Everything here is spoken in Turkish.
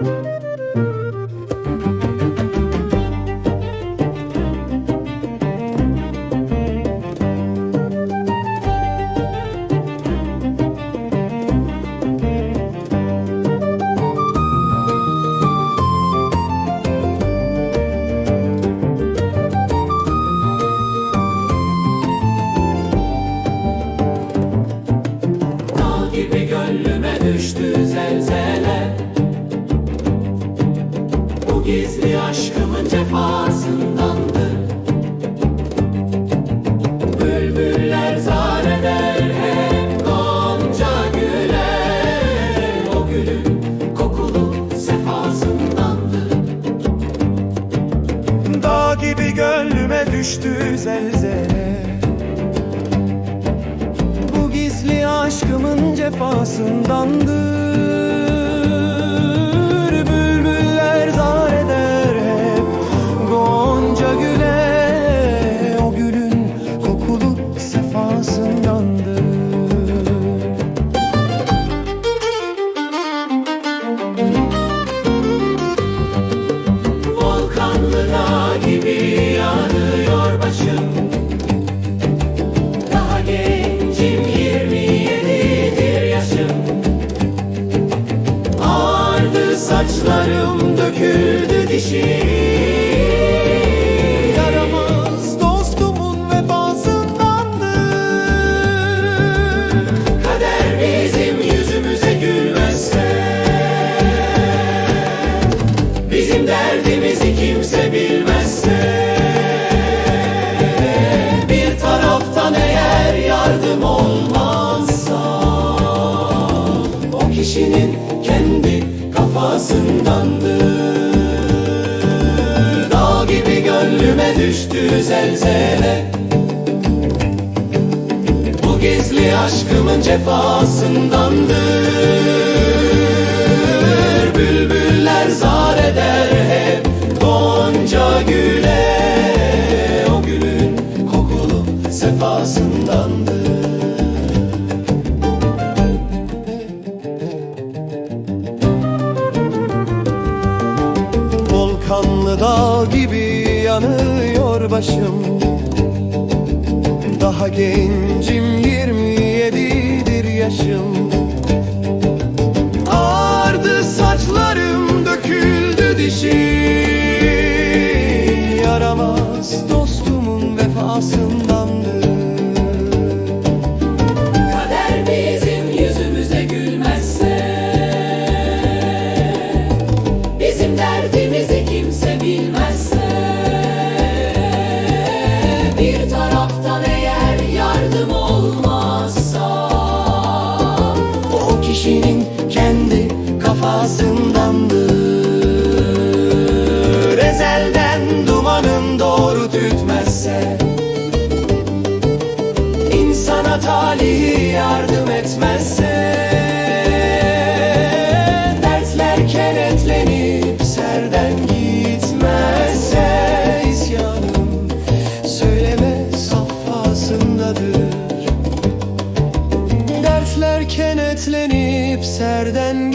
Música gizli aşkımın cefasındandır. Bülbüller zar eder hep gonca güler. O gülün kokulu sefasındandır. Dağ gibi gönlüme düştü zelzele. Bu gizli aşkımın cefasındandır. Saçlarım döküldü dişim Yaramaz dostumun vefasındandır Kader bizim yüzümüze gülmezse Bizim derdimizi kimse bilmezse Bir taraftan eğer yardım olmazsa O kişinin kendi kafasındandır Dağ gibi gönlüme düştü zelzele. Bu gizli aşkımın cefasındandır Dağ gibi yanıyor başım. Daha gencim 27'dir yaşım. Ağardı saçlarım döküldü dişim. Yaramaz dostumun vefasındandır kafasındandır Ezelden dumanın doğru tütmezse İnsana talihi yardım etmezse Dertler kenetlenip serden gitmezse isyanım söyleme safhasındadır. Dertler kenetlenip serden